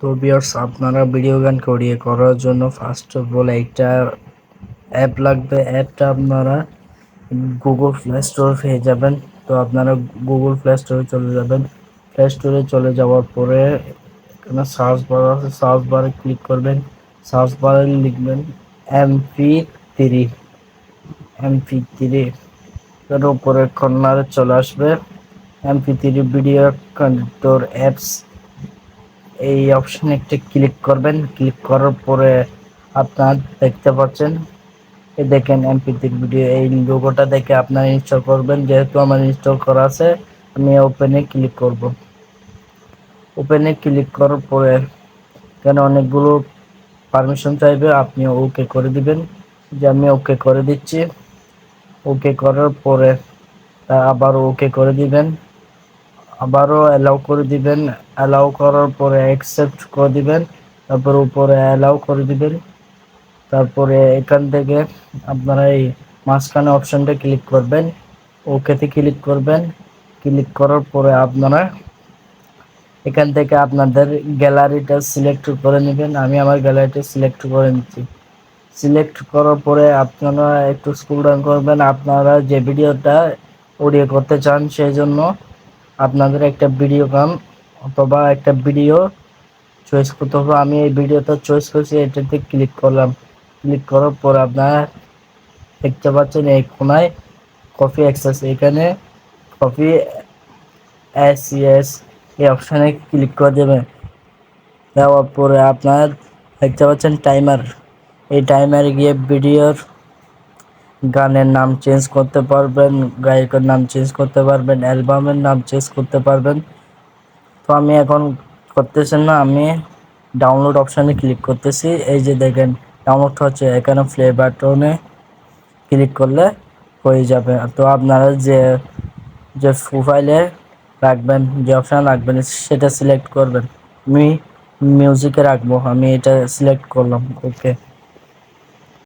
তো বিয়ার্স আপনারা ভিডিও গান করিয়ে করার জন্য ফার্স্ট অফ অল একটা অ্যাপ লাগবে। অ্যাপটা আপনারা গুগল প্লে স্টোর পেয়ে যাবেন। তো আপনারা গুগল প্লে স্টোরে চলে যাবেন। প্লে স্টোরে চলে যাওয়ার পরে এখানে সার্চ বার আছে। সার্চ বারে ক্লিক করবেন। সার্চ বারে লিখবেন এমপি থ্রি এমপি থ্রি এর উপরে কর্নারে চলে আসবে। এমপি থ্রি ভিডিও কন্ট্রোর অ্যাপস এই অপশনে একটা ক্লিক করবেন। ক্লিক করার পরে আপনার দেখতে পাচ্ছেন, এই দেখেন এমপি ভিডিও এই লোগোটা দেখে আপনারা ইনস্টল করবেন। যেহেতু আমার ইনস্টল করা আছে, আমি ওপেনে ক্লিক করব। ওপেনে ক্লিক করার পরে এখানে অনেকগুলো পারমিশন চাইবে, আপনি ওকে করে দিবেন। যে আমি ওকে করে দিচ্ছি। ওকে করার পরে আবার ওকে করে দিবেন। আবারও অ্যালাউ করে দিবেন অ্যালাউ করার পরে অ্যাকসেপ্ট করে দিবেন, তারপর উপরে অ্যালাউ করে দিবেন। তারপরে এখান থেকে আপনারা এই মাঝখানে অপশানটা ক্লিক করবেন ওকেতে ক্লিক করবেন। ক্লিক করার পরে আপনারা এখান থেকে আপনাদের গ্যালারিটা সিলেক্ট করে নেবেন। আমি আমার গ্যালারিটা সিলেক্ট করে নিচ্ছি। সিলেক্ট করার পরে আপনারা একটু স্কুল ডাউন করবেন। আপনারা যে ভিডিওটা অডিও করতে চান, সেই জন্য আপনাদের একটা ভিডিও গান অথবা একটা ভিডিও চয়েস করতে হবে। আমি এই ভিডিওটা চয়েস করছি, এটাতে ক্লিক করলাম। ক্লিক করার পর আপনারা দেখতে পাচ্ছেন এই কোনায় কপি অ্যাক্সেস এখানে কপি এস এস এই অপশানে ক্লিক করে দেবেন। দেওয়ার পরে আপনার দেখতে পাচ্ছেন টাইমার এই টাইমারে গিয়ে ভিডিওর গানের নাম চেঞ্জ করতে পারবেন, গায়কের নাম চেঞ্জ করতে পারবেন, অ্যালবামের নাম চেঞ্জ করতে পারবেন। তো আমি এখন করতেছেন না, আমি ডাউনলোড অপশানে ক্লিক করতেছি। এই যে দেখেন ডাউনলোড হচ্ছে, এখানে প্লে বাটনে ক্লিক করলে হয়ে যাবে। তো আপনারা যে যে প্রোফাইলে রাখবেন, যে অপশান রাখবেন, সেটা সিলেক্ট করবেন। আমি মিউজিকে রাখব, আমি এটা সিলেক্ট করলাম ওকে